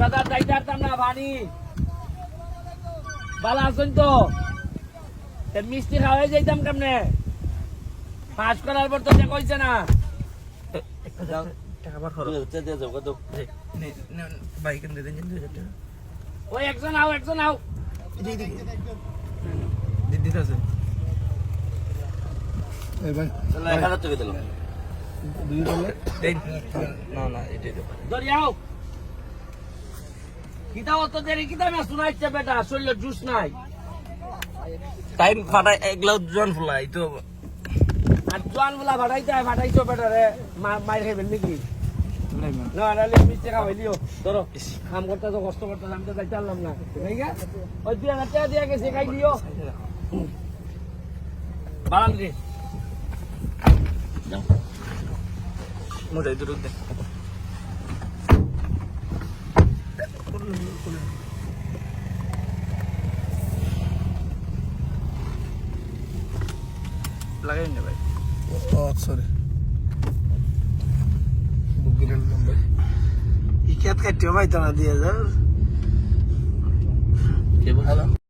দাদা যাইতে পারতাম না ভানি ভালো আছেন তো। মিষ্টি খাওয়াই যাইতাম কেমনে? পাস করার পর তো কইছে না। ওই একজন আও একজন আও। দিদি ভাই দেন না না এটাই দেবো। দরিয়াও কিতা অত দেরি কিতা না শুনাইছে বেটা? শরীরে জুস নাই। টাইম ফাটাই এগুলো জন ফুলাই তো। আর জোয়ান বলা ভাটাইতে হয় ভাটাইছো বেটা রে। মায়ের খাইবেন নাকি? না নাহলে মিষ্টি খাওয়াইলিও ধরো কাম করতে তো কষ্ট করতে আমি তো যাইতে পারলাম না। ঠিক আছে? ওই দুই হাজার টাকা দিয়ে গেছে খাই দিও বাড়ান রে। মোটাই দূর দে। লাগাই না ভাই। ও সরি বুকিং নাম্বার ইকাত কাটিও ভাই তারা দিয়ে যাও হ্যালো